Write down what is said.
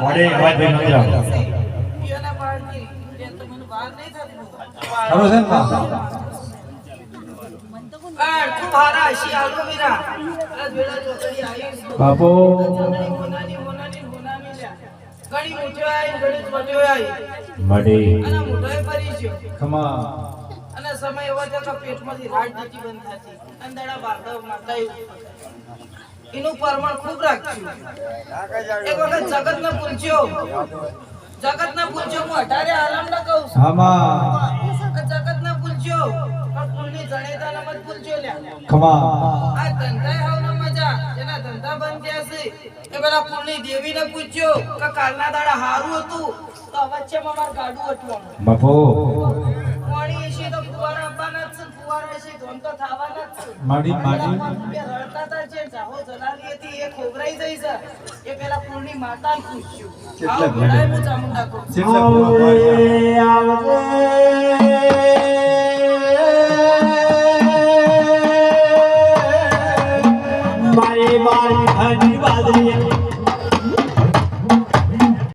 મોડે અવાજ નથી આવતો. ખરો છે ને. બાપુ. ગયો. ખમા અને સમય એવો છે કે પેટમાંથી રાડ બંધ થતી. અંધારા બારડા મારતા એનું પ્રમાણ ખૂબ રાખ્યું. એક વખત જગતને પૂછ્યો જગતને પૂછ્યો હું અઢારે ના કહું જગત જગતને પૂછ્યો પણ જણેતા ને મત પૂછ્યો લ્યા. આ આ ધંધાય હાવનો મજા. જેના ધંધા બંધ થયા છે એ પેલા કુલની દેવીને પૂછ્યો કે કાલના દાડા હારું હતું? તો વચ્ચે મારું ગાડું હતું બાપુ. માડી માડી રડતા હતા જે જાહો જલાલી હતી એ ખોબરાઈ જઈ છે. એ પેલા કુળની માતાને પૂછ્યું. કેટલા આવો ઘોડાએ ચામુંડા કહું છું. મારી બાજરી